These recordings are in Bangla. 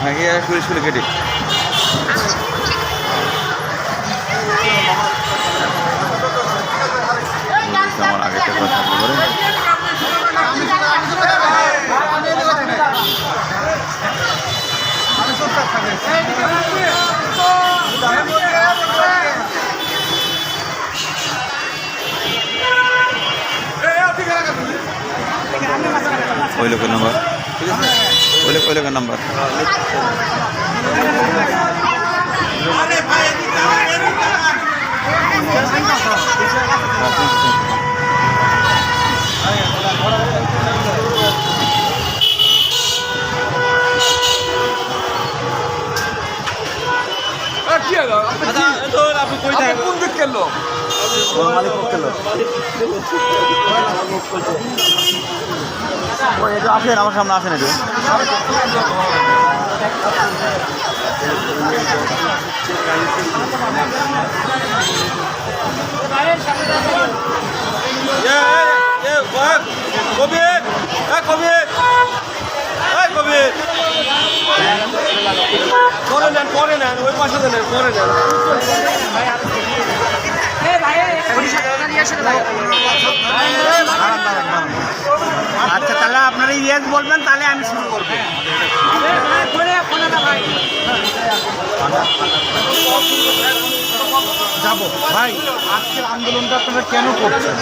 হ্যাঁ এরা শুনে শুনে কেটে। আমার আগে কথা ওই লোকের নাম্বার। ঠিক আছে ওই লোক ওই লোকের নাম্বার কোন দিক গেলো ওই একটু আসেন, আমার সামনে আসেন একটু। কবির কবির কবির। পরে নেন পরে নেন, ওই পাশে নেন পরে নেন। আচ্ছা তাহলে আপনারা ইয়েস বলবেন তাহলে আমি শুরু করব। যাব। ভাই আজকের আন্দোলনটা আপনারা কেন করছেন?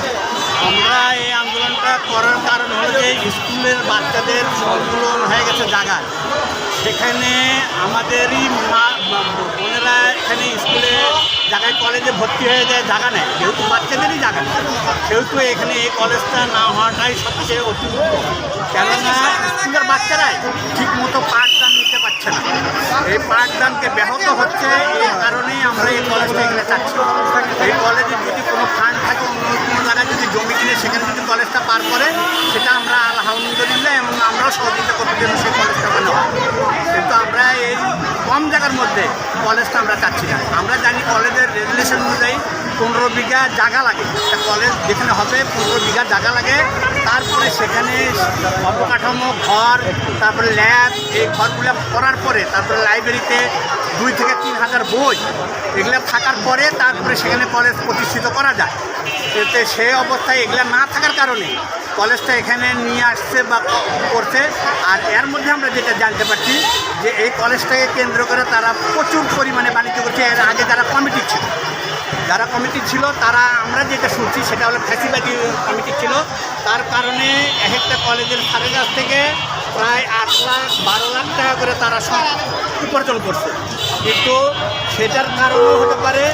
আমরা এই আন্দোলনটা করার কারণ হলো যে স্কুলের বাচ্চাদের সংকুলন হয়ে গেছে জায়গায় সেখানে আমাদেরই মা মা- বোনেরা এখানে স্কুলে জায়গায় কলেজে ভর্তি হয়ে যায়, জায়গা নেয় যেহেতু বাচ্চাদেরই জায়গা নেয় সেহেতু এখানে এই কলেজটা না হওয়াটাই সবচেয়ে অতিরিক্ত। কেননা স্কুলের বাচ্চারাই ঠিক মতো পাঠদান নিতে পারছে না। এই পাঠদানকে ব্যাহত হচ্ছে এই কারণেই আমরা এই কলেজটা এখানে চাচ্ছি। এই কলেজে যদি কোনো ফান্ড থাকে অন্য কোনো জায়গায় যদি জমি কিনে সেখানে যদি কলেজটা পার করে সেটা আমরা আলহামদুলিল্লাহ এবং আমরাও সহযোগিতা করব যেন সেই কলেজটা বানা হয় কিন্তু আমরা এই কম জায়গার মধ্যে কলেজটা আমরা চাচ্ছি না। আমরা জানি কলেজের রেগুলেশন অনুযায়ী পনেরো বিঘা জায়গা লাগে। একটা কলেজ যেখানে হবে পনেরো বিঘা জায়গা লাগে। তারপরে সেখানে অবকাঠামো, ঘর, তারপরে ল্যাব এই ঘরগুলো করার পরে তারপরে লাইব্রেরিতে দুই থেকে তিন হাজার বই এগুলো থাকার পরে তারপরে সেখানে কলেজ প্রতিষ্ঠিত করা যায়। এতে সেই অবস্থায় এগুলো না থাকার কারণে কলেজটা এখানে নিয়ে আসছে বা করছে। আর এর মধ্যে আমরা যেটা জানতে পারছি যে এই কলেজটাকে কেন্দ্র করে তারা প্রচুর পরিমাণে বাণিজ্য করছে। এর আগে যারা কমিটি ছিল, যারা কমিটি ছিল, তারা আমরা যেটা শুনছি সেটা হলো ফ্যাসিবাদী কমিটি ছিল। তার কারণে এক একটা কলেজের সাড়ে কাছ থেকে প্রায় আট লাখ, বারো লাখ টাকা করে তারা সব উপার্জন করছে। কিন্তু সেটার কারণও হতে পারে।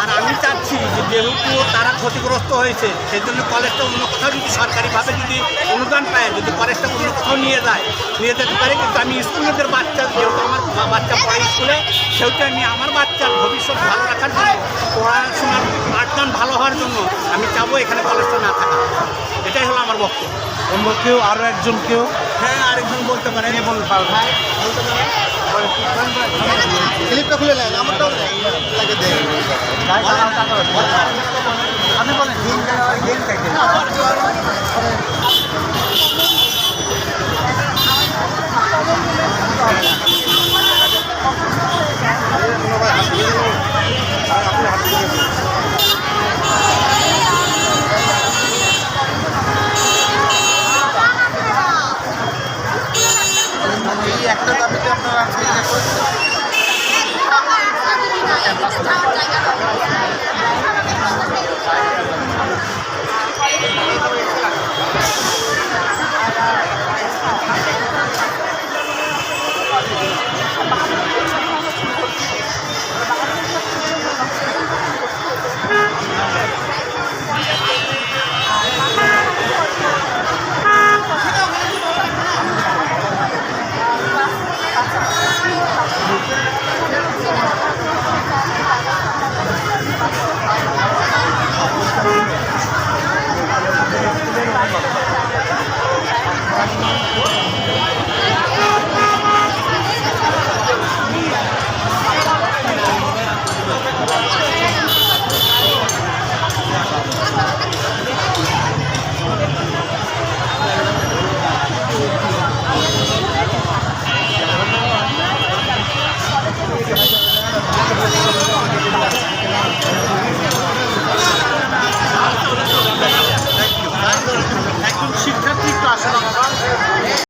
আর আমি চাচ্ছি যে যেহেতু তারা ক্ষতিগ্রস্ত হয়েছে সেই জন্য কলেজটা অন্য কোথাও যদি সরকারিভাবে যদি অনুদান পায় যদি কলেজটা অন্য কোথাও নিয়ে যায় নিয়ে যেতে পারে। কিন্তু আমি স্কুলেদের বাচ্চা যেহেতু আমার বাচ্চা পড়ে স্কুলে সেহেতু আমি আমার বাচ্চার ভবিষ্যৎ ভালো রাখার জন্য পড়াশোনার পাঠদান ভালো হওয়ার জন্য আমি চাবো এখানে কলেজটা না থাকা। এটাই হলো আমার বক্তব্য। অন্য কেউ আরও একজন কেউ? হ্যাঁ আরেকজন বলতে পারেন। বলতে পারবেন ক্লিপটা খুলে নেন আমারটাও লাগে দেন। আপনি বলেন এই